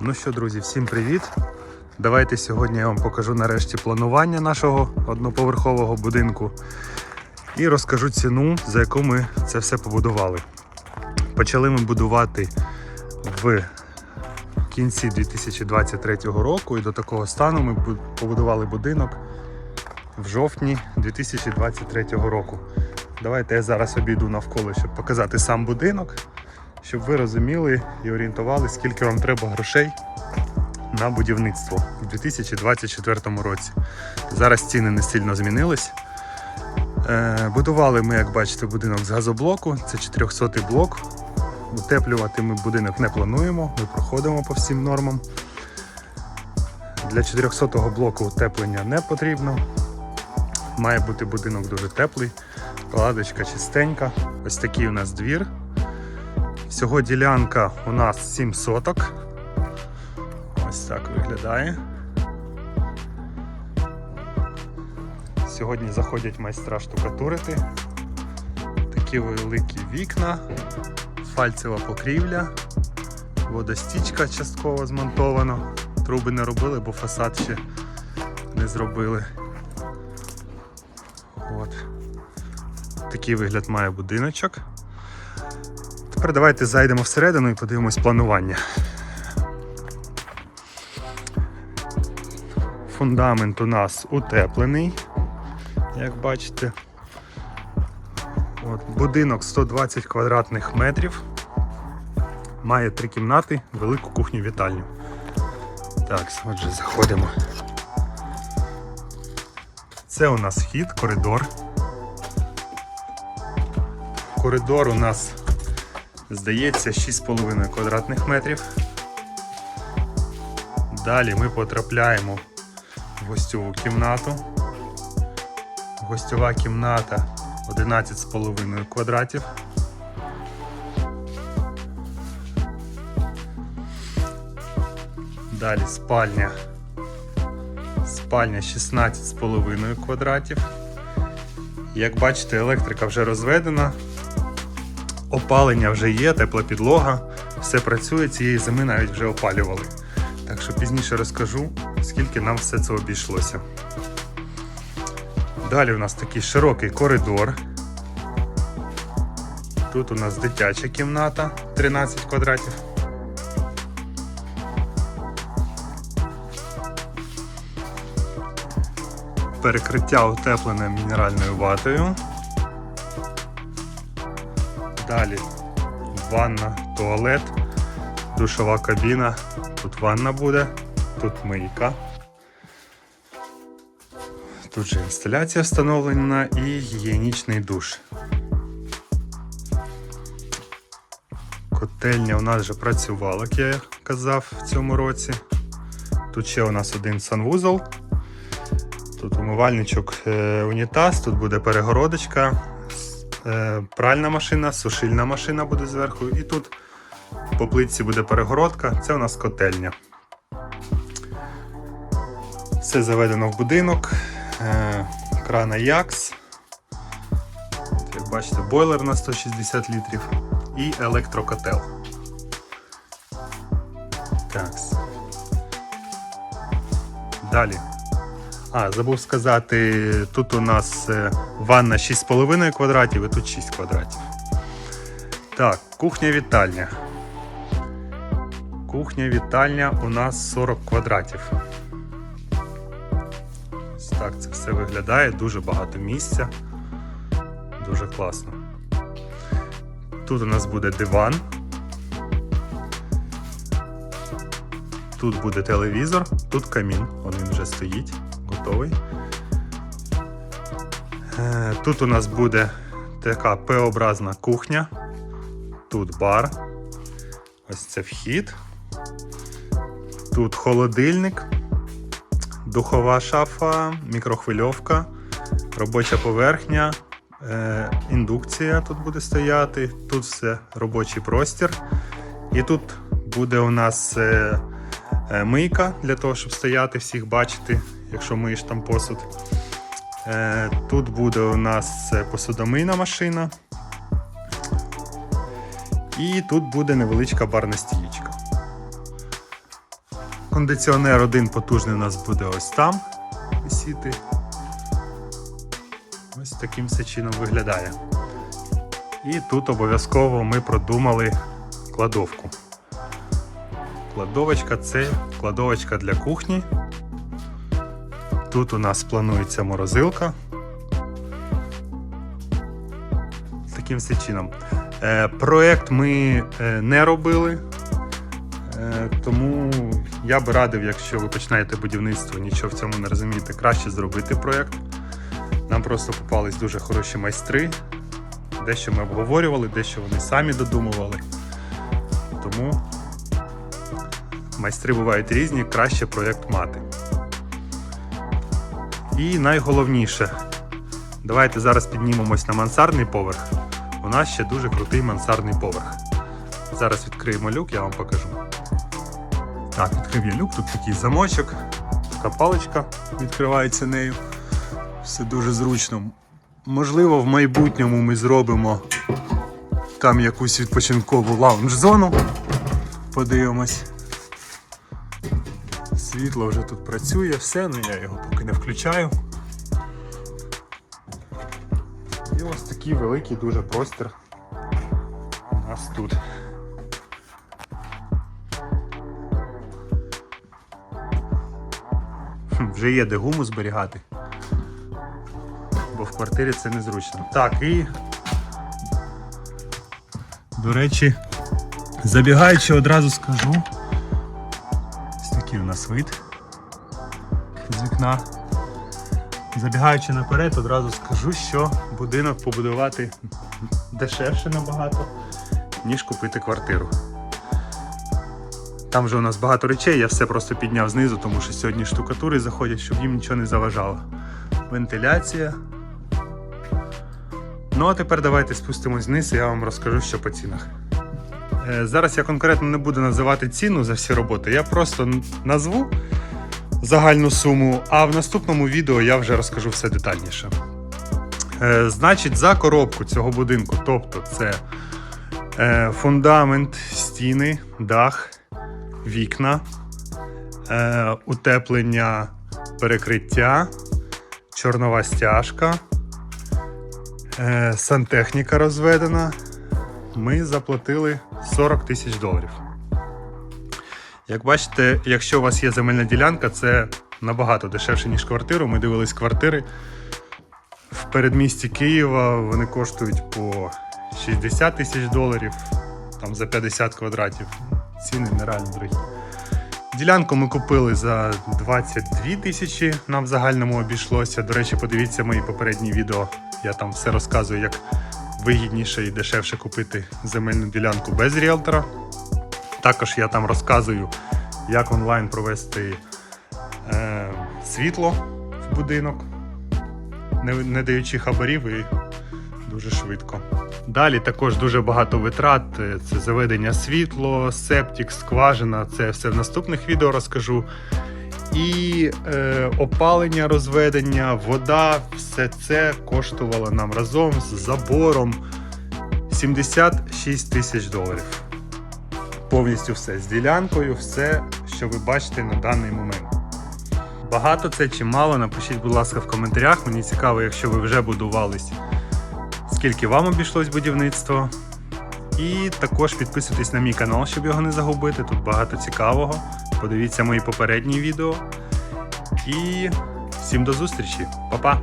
Ну що, друзі, всім привіт! Давайте сьогодні я вам покажу нарешті планування нашого одноповерхового будинку і розкажу ціну, за яку ми це все побудували. Почали ми будувати в кінці 2023 року і до такого стану ми побудували будинок в жовтні 2023 року. Давайте я зараз обійду навколо, щоб показати сам будинок, щоб ви розуміли і орієнтували, скільки вам треба грошей на будівництво у 2024 році. Зараз ціни не сильно змінились. Е, будували ми, як бачите, будинок з газоблоку. Це 400-й блок. Утеплювати ми будинок не плануємо, ми проходимо по всім нормам. Для 400-го блоку утеплення не потрібно. Має бути будинок дуже теплий, кладочка чистенька. Ось такий у нас двір. Всього ділянка у нас 7 соток. Ось так виглядає. Сьогодні заходять майстра штукатурити. Такі великі вікна, фальцева покрівля, водостічка частково змонтована. Труби не робили, бо фасад ще не зробили. От. Такий вигляд має будиночок. Тепер давайте зайдемо всередину і подивимось планування. Фундамент у нас утеплений, як бачите. От, будинок 120 квадратних метрів. Має три кімнати, велику кухню вітальню. Так, отже, заходимо. Це у нас вхід, коридор. Коридор у нас, здається, 6,5 квадратних метрів. Далі ми потрапляємо в гостьову кімнату. Гостьова кімната 11,5 квадратів. Далі спальня. Спальня 16,5 квадратів. Як бачите, електрика вже розведена, опалення вже є, тепла підлога, все працює, цієї зими навіть вже опалювали. Так що пізніше розкажу, скільки нам все це обійшлося. Далі у нас такий широкий коридор. Тут у нас дитяча кімната 13 квадратів. Перекриття утеплене мінеральною ватою. Далі ванна, туалет, душова кабіна. Тут ванна буде, тут мийка. Тут же інсталяція встановлена і гігієнічний душ. Котельня у нас вже працювала, як я казав, в цьому році. Тут ще у нас один санвузол. Тут умивальничок, е, унітаз, тут буде перегородочка, пральна машина, сушильна машина буде зверху. І тут по плитці буде перегородка. Це у нас котельня. Все заведено в будинок. Е, крана Якс. Як бачите, бойлер на 160 літрів і електрокотел. Так. Далі. А, забув сказати, тут у нас е, ванна 6,5 квадратів і тут 6 квадратів. Так, кухня-вітальня. Кухня-вітальня у нас 40 квадратів. Ось так це все виглядає, дуже багато місця. Дуже класно. Тут у нас буде диван. Тут буде телевізор, тут камін, він вже стоїть, готовий. Е, Тут у нас буде така П-образна кухня. Тут бар. Ось це вхід. Тут холодильник, духова шафа, мікрохвильовка, робоча поверхня, е, індукція тут буде стояти. Тут все робочий простір. І тут буде у нас е, мийка для того, щоб стояти, всіх бачити, якщо миєш там посуд. Е, Тут буде у нас е, посудомийна машина. І тут буде невеличка барна стієчка. Кондиціонер один потужний у нас буде ось там висіти. Ось таким все чином виглядає. І тут обов'язково ми продумали кладовку. Кладовочка це кладовочка для кухні. Тут у нас планується морозилка. Таким все чином. Е, проект ми е, не робили, е, тому я би радив, якщо ви починаєте будівництво, нічого в цьому не розумієте, краще зробити проект. Нам просто попались дуже хороші майстри. Дещо ми обговорювали, дещо вони самі додумували. Тому майстри бувають різні, краще проєкт мати. І найголовніше, давайте зараз піднімемось на мансардний поверх. У нас ще дуже крутий мансардний поверх. Зараз відкриємо люк, я вам покажу. Так, відкрив я люк, тут такий замочок, така паличка відкривається нею. Все дуже зручно. Можливо, в майбутньому ми зробимо там якусь відпочинкову лаунж-зону. Подивимось. Світло вже тут працює, все, ну я його поки не включаю. І ось такий великий дуже простір у нас тут. Вже є де гуму зберігати, бо в квартирі це незручно. Так, і до речі, забігаючи одразу скажу. Ось такий у з вікна. Забігаючи наперед, одразу скажу, що будинок побудувати дешевше набагато, ніж купити квартиру. Там вже у нас багато речей, я все просто підняв знизу, тому що сьогодні штукатури заходять, щоб їм нічого не заважало. Вентиляція. Ну а тепер давайте спустимось вниз і я вам розкажу, що по цінах. Е, Зараз я конкретно не буду називати ціну за всі роботи, я просто назву загальну суму, а в наступному відео я вже розкажу все детальніше. Е, Значить, за коробку цього будинку, тобто це е, фундамент, стіни, дах, вікна, утеплення перекриття, чорнова стяжка, сантехніка розведена. Ми заплатили 40 тисяч доларів. Як бачите, якщо у вас є земельна ділянка, це набагато дешевше, ніж квартиру. Ми дивились квартири в передмісті Києва. Вони коштують по 60 тисяч доларів, там за 50 квадратів. Ціни нереально дорогі. Ділянку ми купили за 22 тисячі, нам в загальному обійшлося. До речі, подивіться мої попередні відео. Я там все розказую, як вигідніше і дешевше купити земельну ділянку без ріелтора. Також я там розказую, як онлайн провести е, світло в будинок, не, не даючи хабарів і дуже швидко. Далі також дуже багато витрат. Е, Це заведення світло, септик, скважина. Це все в наступних відео розкажу. І е, опалення, розведення, вода, все це коштувало нам разом з забором 76 тисяч доларів повністю все з ділянкою, все, що ви бачите на даний момент. Багато це чи мало, напишіть, будь ласка, в коментарях. Мені цікаво, якщо ви вже будувались, скільки вам обійшлось будівництво. І також підписуйтесь на мій канал, щоб його не загубити. Тут багато цікавого. Подивіться мої попередні відео. І всім до зустрічі, Па-па!